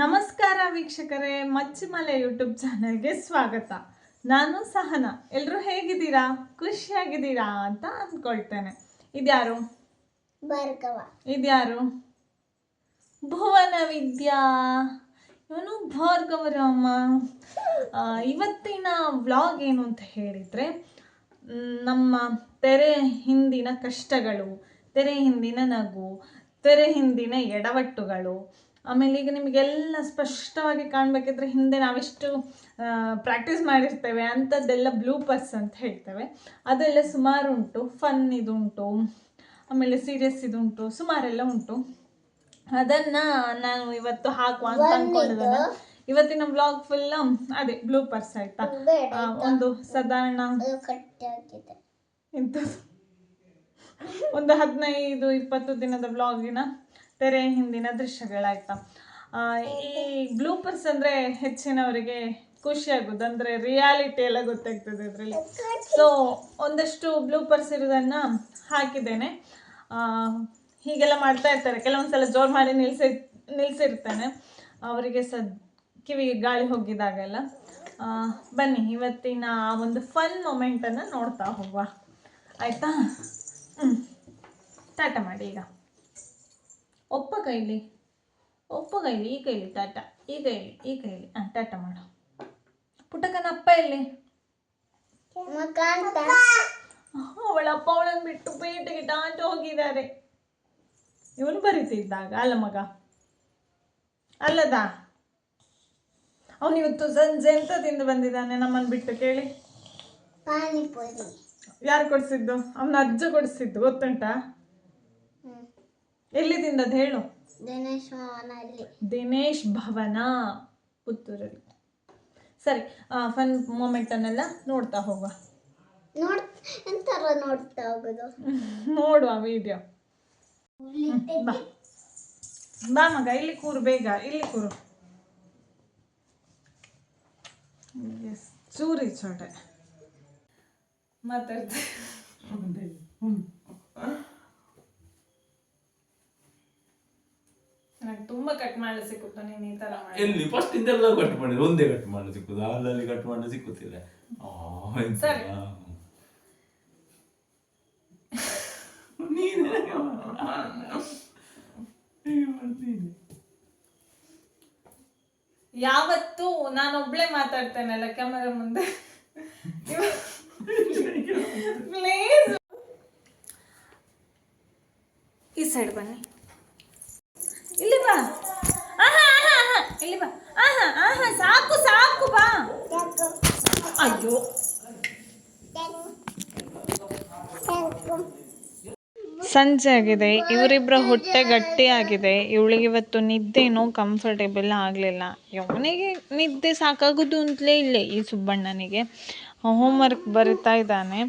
ನಮಸ್ಕಾರ ವೀಕ್ಷಕರೇ ಮಚ್ಚಿಮಲೆ ಯೂಟ್ಯೂಬ್ ಚಾನಲ್ಗೆ ಸ್ವಾಗತ. ನಾನು ಸಹನ. ಎಲ್ಲರೂ ಹೇಗಿದ್ದೀರಾ? ಖುಷಿಯಾಗಿದ್ದೀರಾ ಅಂತ ಅಂದ್ಕೊಳ್ತೇನೆ. ಇದ್ಯಾರು? ಭಾರ್ಗವ. ಇದ್ಯಾರು? ಭುವನ ವಿದ್ಯಾ ಇವನು ಭಾರ್ಗವರಾಮ ಅಮ್ಮ ಇವತ್ತಿನ ವ್ಲಾಗ್ ಏನು ಅಂತ ಹೇಳಿದರೆ ನಮ್ಮ ತೆರೆ ಹಿಂದಿನ ಕಷ್ಟಗಳು ತೆರೆ ಹಿಂದಿನ ನಗು ತೆರೆ ಹಿಂದಿನ ಎಡವಟ್ಟುಗಳು ಆಮೇಲೆ ಈಗ ನಿಮಗೆಲ್ಲ ಸ್ಪಷ್ಟವಾಗಿ ಕಾಣಬೇಕಿದ್ರೆ ಹಿಂದೆ ನಾವೆಷ್ಟು ಪ್ರಾಕ್ಟೀಸ್ ಮಾಡಿರ್ತೇವೆ ಅಂಥದ್ದೆಲ್ಲ ಬ್ಲೂಪರ್ಸ್ ಅಂತ ಹೇಳ್ತೇವೆ. ಅದೆಲ್ಲ ಸುಮಾರು ಉಂಟು. ಫನ್ ಇದುಂಟು. ಆಮೇಲೆ ಸೀರಿಯಸ್ ಇದುಂಟು. ಸುಮಾರೆಲ್ಲ ಉಂಟು. ಅದನ್ನ ನಾನು ಇವತ್ತು ಹಾಕುವ ಅಂತ ಅನ್ಕೊಂಡಿದ್ದೇನೆ. ಇವತ್ತಿನ ಬ್ಲಾಗ್ ಫುಲ್ ಅದೇ ಬ್ಲೂಪರ್ಸ್ ಆಯ್ತಾ? ಒಂದು ಸಾಧಾರಣ ಒಂದು ಹದಿನೈದು ಇಪ್ಪತ್ತು ದಿನದ ಬ್ಲಾಗಿನ ತೆರೆ ಹಿಂದಿನ ದೃಶ್ಯಗಳಾಯ್ತಾ. ಈ ಬ್ಲೂಪರ್ಸ್ ಅಂದರೆ ಹೆಚ್ಚಿನವರಿಗೆ ಖುಷಿ ಆಗೋದು ಅಂದರೆ ರಿಯಾಲಿಟಿ ಎಲ್ಲ ಗೊತ್ತಾಗ್ತದೆ ಅದರಲ್ಲಿ. ಸೊ ಒಂದಷ್ಟು ಬ್ಲೂಪರ್ಸ್ ಇರೋದನ್ನು ಹಾಕಿದ್ದೇನೆ. ಹೀಗೆಲ್ಲ ಮಾಡ್ತಾ ಇರ್ತಾರೆ. ಕೆಲವೊಂದ್ಸಲ ಜೋರು ಮಾಡಿ ನಿಲ್ಸಿ, ನಿಲ್ಸಿರ್ತಾನೆ. ಅವರಿಗೆ ಸದ್ ಕಿವಿಗೆ ಗಾಳಿ ಹೋಗಿದಾಗೆಲ್ಲ. ಬನ್ನಿ, ಇವತ್ತಿನ ಆ ಒಂದು ಫನ್ ಮೊಮೆಂಟನ್ನು ನೋಡ್ತಾ ಹೋಗುವ. ಆಯಿತಾ? ಹ್ಞೂ ಟಾಟ ಮಾಡಿ ಈಗ. ಒಪ್ಪ ಕೈಲಿ. ಒಪ್ಪ ಕೈಲಿ ಈ ಕೈಲಿ ಟಾಟ. ಈ ಕೈಲಿ ಈ ಕೈಲಿ. ಹಾಂ ಟಾಟ ಮಾಡು. ಪುಟ್ಟಕ್ಕನ ಅಪ್ಪ ಎಲ್ಲಿ? ಅವಳ ಅಪ್ಪ ಅವಳನ್ನು ಬಿಟ್ಟು ಪೇಟೆಗೆ ಟಾಟ ಹೋಗಿದ್ದಾರೆ. ಇವನು ಬರೀತಿದ್ದಾಗ ಅಲ್ಲ ಮಗ? ಅಲ್ಲದಾ? ಅವನಿವತ್ತು ಸಂಜೆ ಎಂತ ತಿಂದು ಬಂದಿದ್ದಾನೆ? ನಮ್ಮನ್ನು ಬಿಟ್ಟು ಕೇಳಿ. ಪಾನಿಪುರಿ. ಯಾರು ಕೊಡಿಸಿದ್ದು? ಅವನ ಅಜ್ಜ ಕೊಡಿಸಿದ್ದು ಗೊತ್ತುಂಟಾ. ಎಲ್ಲಿ ತಿಂದದ್ದು ಹೇಳು? ದಿನೇಶ್ ಮಾವನಲ್ಲಿ ದಿನೇಶ್ ಭವನ ಪುತ್ತೂರಲ್ಲಿ. ಸರಿ ಫನ್ ಮೂಮೆಂಟನ್ನೆಲ್ಲ ನೋಡ್ತಾ ಹೋಗುವ. ನೋಡ್ ಎಂತರ ನೋಡ್ತಾ ಹೋಗುದು? ನೋಡುವ ವಿಡಿಯೋ ಬಾ. ಬಾ ಮಗ ಇಲ್ಲಿ ಕೂರು ಬೇಗ ಇಲ್ಲಿ ಕೂರು. ಎಸ್ ಚೂರಿ ಚೋಟೆ. ಮಾತಾಡ್ತೆ ತುಂಬಾ ಕಟ್ ಮಾಡಲು ಸಿಕ್ಕುತ್ತ ನೀನು ಈ ತರ ಮಾಡಿ? ಎಲ್ಲಿ? ಫಸ್ಟ್ ಇಂದೆಲ್ಲ ಕಟ್ ಮಾಡಿದ್ರೆ ಒಂದೇ ಕಟ್ ಮಾಡಲು ಸಿಕ್ಕುದು. ಅಲ್ಲಲ್ಲಿ ಕಟ್ ಮಾಡಲು ಸಿಕ್ಕುತ್ತಿಲ್ಲ? ಸರಿ. ನೀನೇ. ಯಾವತ್ತೂ ನಾನೊಬ್ಳೆ ಮಾತಾಡ್ತೇನಲ್ಲ ಕ್ಯಾಮರಾ ಮುಂದೆ? ಪ್ಲೀಸ್ ಈ ಸೈಡ್ ಬನ್ನಿ. ಇಲ್ಲಿ ಬಾ. ಇಲ್ಲಿ ಬಾ ಆಹಾ ಆಹಾ ಸಾಕು ಸಾಕು ಬಾ ಅಯ್ಯೋ ಸಂಜೆ ಆಗಿದೆ ಇವರಿಬ್ಬರ ಹೊಟ್ಟೆ ಗಟ್ಟಿಯಾಗಿದೆ ಇವಳಿಗೆ ಇವತ್ತು ನಿದ್ದೆನೂ ಕಂಫರ್ಟೇಬಲ್ ಆಗಲಿಲ್ಲ ಇವನಿಗೆ ನಿದ್ದೆ ಸಾಕಾಗೋದು ಅಂತಲೇ ಇಲ್ಲ ಈ ಸುಬ್ಬಣ್ಣನಿಗೆ ಹೋಮ್ವರ್ಕ್ ಬರಿತಾ ಇದ್ದಾನೆ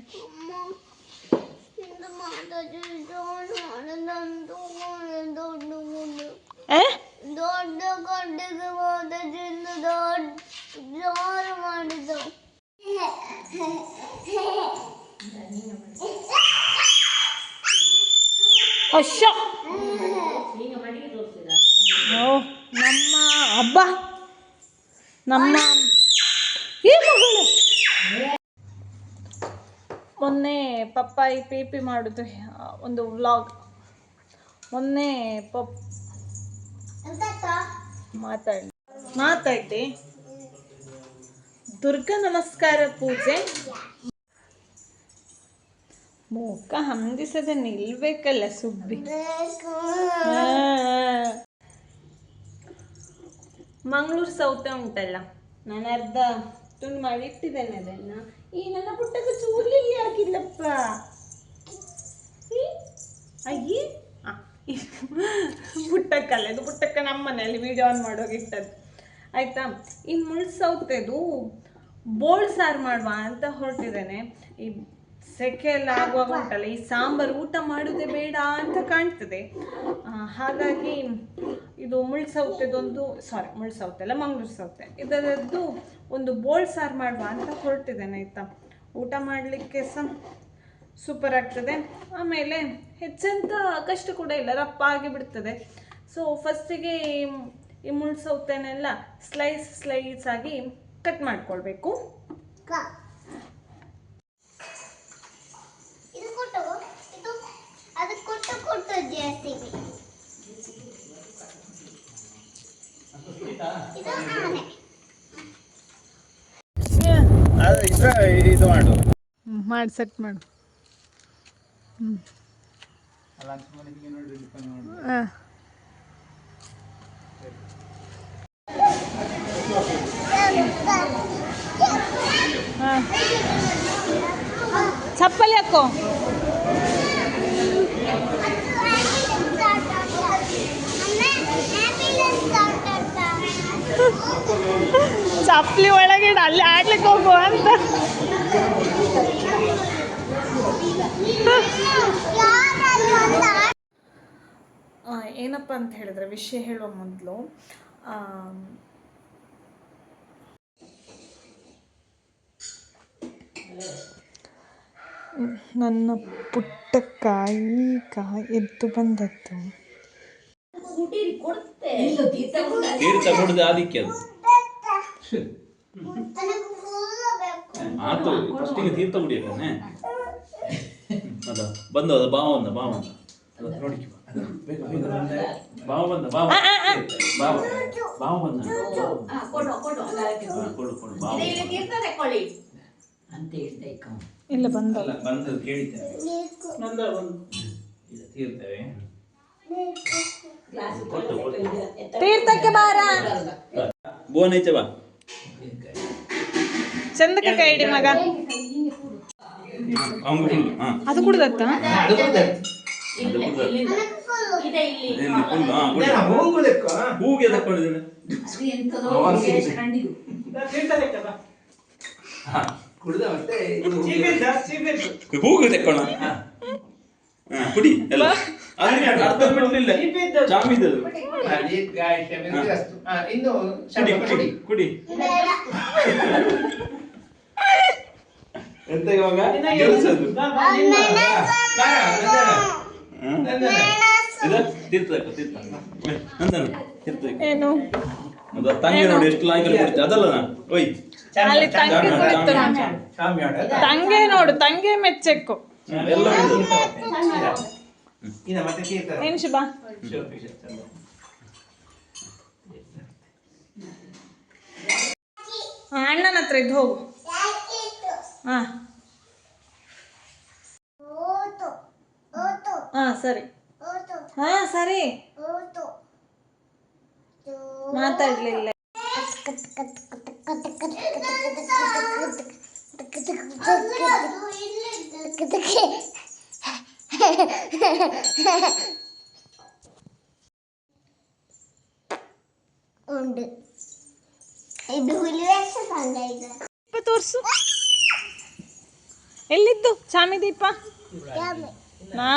ಏ ದೊಡ್ಡ ಗಡ್ಡೆಗೆ ಹೋದದಿಂದ ದೊಡ್ಡ ಜೋರು ಮಾಡಿದವು ನಮ್ಮ ಹಬ್ಬ ನಮ್ಮ ಈ ಮಗಳು. ಮೊನ್ನೆ ಪಪ್ಪಾಯಿ ಪಿ ಪಿ ಮಾಡುದು ಒಂದು ವ್ಲಾಗ್ ಮೊನ್ನೆ ಪಪ್ ಮಾತಾಡಿ. ಮಾತಾಡಿ. ದುರ್ಗಾ ನಮಸ್ಕಾರ ಪೂಜೆ. ಮುಖ ಹಂದಿಸದೆ ನಿಲ್ಬೇಕಲ್ಲ ಸುಬ್ಬಿ. ಮಂಗಳೂರು ಸೌತೆ ಉಂಟಲ್ಲ, ನಾನು ಅರ್ಧ ತುಂಡು ಮಾಡಿ ಇಟ್ಟಿದ್ದೇನೆ ಅದನ್ನ. ಈ ನನ್ನ ಪುಟ್ಟಕ್ಕೆ ಚೂರ್ಲಿ ಹಾಕಿಲ್ಲಪ್ಪ ಅಯ್ಯಿ. ಪುಟ್ಟಕ್ಕಲ್ಲ ಇದು ಪುಟ್ಟಕ್ಕ ನಮ್ಮ ಮನೆಯಲ್ಲಿ ವಿಡಿಯೋ ಆನ್ ಮಾಡೋಗಿಟ್ಟದ್ದು ಆಯ್ತಾ? ಈ ಮುಳ್ಳು ಸೌತೆದು ಬೋಳ್ ಸಾರು ಮಾಡುವ ಅಂತ ಹೊರಟಿದ್ದೇನೆ. ಈ ಸೆಕೆ ಎಲ್ಲ ಆಗುವಾಗ ಉಂಟಲ್ಲ, ಈ ಸಾಂಬಾರು ಊಟ ಮಾಡೋದೇ ಬೇಡ ಅಂತ ಕಾಣ್ತದೆ. ಹಾಗಾಗಿ ಇದು ಮುಳ್ಸೌತೆದೊಂದು ಸಾರಿ ಮುಳ್ಸೌತೆ ಅಲ್ಲ, ಮಂಗಳೂರು ಸೌತೆ. ಇದರದ್ದು ಒಂದು ಬೋಳ್ ಸಾರು ಮಾಡುವ ಅಂತ ಹೊರಟಿದ್ದೇನೆ, ಆಯಿತಾ? ಊಟ ಮಾಡಲಿಕ್ಕೆ ಸಹ ಸೂಪರ್ ಆಗ್ತದೆ. ಆಮೇಲೆ ಹೆಚ್ಚಂತ ಕಷ್ಟ ಕೂಡ ಇಲ್ಲ ರಪ್ಪ ಆಗಿ ಬಿಡ್ತದೆ. ಸೊ ಫಸ್ಟಿಗೆ ಈ ಮುಳ್ಳು ಸೌತೆನೆಲ್ಲ ಸ್ಲೈಸ್ ಸ್ಲೈಸ್ ಆಗಿ ಕಟ್ ಮಾಡ್ಕೊಳ್ಬೇಕು. ಕ. ಇದು ಕೊಟ್ಟು ಇದು ಅದು ಕೊಟ್ಟು ಕೊಟ್ಟು ಜಾಸ್ತಿ. ಇದು ಆನೆ ಇದು ಮಾಡು. ಮಾಡಿ ಸೆಟ್ ಮಾಡು. ಚಪ್ಪಲಿ ಹಾಕೋ ಚಪ್ಪಲಿ ಒಳಗೆ ಇಡು, ಅಲ್ಲಿ ಆಡ್ಲಿಕ್ಕೆ ಹೋಗುವ ಅಂತ ಆ, ಏನಪ್ಪ ಅಂತ ಹೇಳಿದ್ರೆ ವಿಷಯ ಹೇಳುವ ಮೊದಲು ನನ್ನ ಪುಟ್ಟ ಕಾಯಿ ಕಾಯಿ ಎದ್ದು ಬಂದದ್ದು. ತೀರ್ಥ ಕುಡ್ದು ಅದಕ್ಕೆ ಅದು. ಆತು ಫಸ್ಟಿಗೆ ತೀರ್ಥ ಕುಡಿಯಕ್ಕೆ ಅದ ಬಂದ ಅದ ಬಾವ ಬಂದ ಬಾವ ಬಂದ ಅದ ನೋಡಿಕೆ ಬಾ. ಅದ, ಬೇಗ, ಬೇಗ ಬಂದ. ಬಾವ ಬಂದ ಬಾವ ಬಾವ ಬಾವ ಬಂದ ಹಾ, ಕೊಡು ಕೊಡು ಬಾವ ಇಲ್ಲ ಬಂದ ಅಲ್ಲ ಬಂದದ್ದು ಕೇಳಿದ್ದೇನೆ ನಂದ ಬಂದು ಈಗ ತೀರ್ತೇವೆ ಕೊಟ್ಟು ಕೊಟ್ಟು ತೀರ್ಥಕ್ಕೆ ಬಾರ ಬೋನ್ ಐತೆ ಬಾ ಚಂದಕ್ಕೆ ಕೈ ಇಡಿ ಮಗ ಅವ್ನು ಫುಲ್ ಹಾ ಅದು ಕುಡ್ದತ್ತ. ಹೂಗೆ ತಕೊಂಡಿದ್ದೇನೆ ಹೂಗೆ ತಕ್ಕೋಣ ಹಾ. ಕುಡಿ ಎಲ್ಲ. ಕುಡಿ ಕುಡಿ ಎಂತ ಇವಾಗ? ಗೆಲ್ಸದು. ಇದು ತೀರ್ಥ ತಗೋ, ತೀರ್ಥ ನಂದನ ತೀರ್ಥ ಏನು? ಅದು ತಂಗಿ ನೋಡಿ ಎಷ್ಟು ಅದಲ್ಲ ನಾ ಓಯ್. ಅಲ್ಲಿ ತಂಗಿ ಕುಳಿತು ತಂಗೆ ನೋಡು ತಂಗೆ ಮೆಚ್ಚೆಕ್ಕು. ಎಲ್ಲ ಏನ್ ಶುಭ. ಅಣ್ಣನ ಹತ್ರ ಇದ್ದು ಹೋಗು. ಹಾ ಓತು ಓತು ಹಾ ಸರಿ ಓತು ಹಾ ಸರಿ ಓತು ಮಾತಾಡ್ಲಿಲ್ಲ ഉണ്ട് ഇത് ಹುಲಿವೇಷ ಸಂಘ ಇದು ದೀಪ ತೋರ್ಸು ಎಲ್ಲಿದ್ದು? ಚಾಮಿ ದೀಪ? ನಾ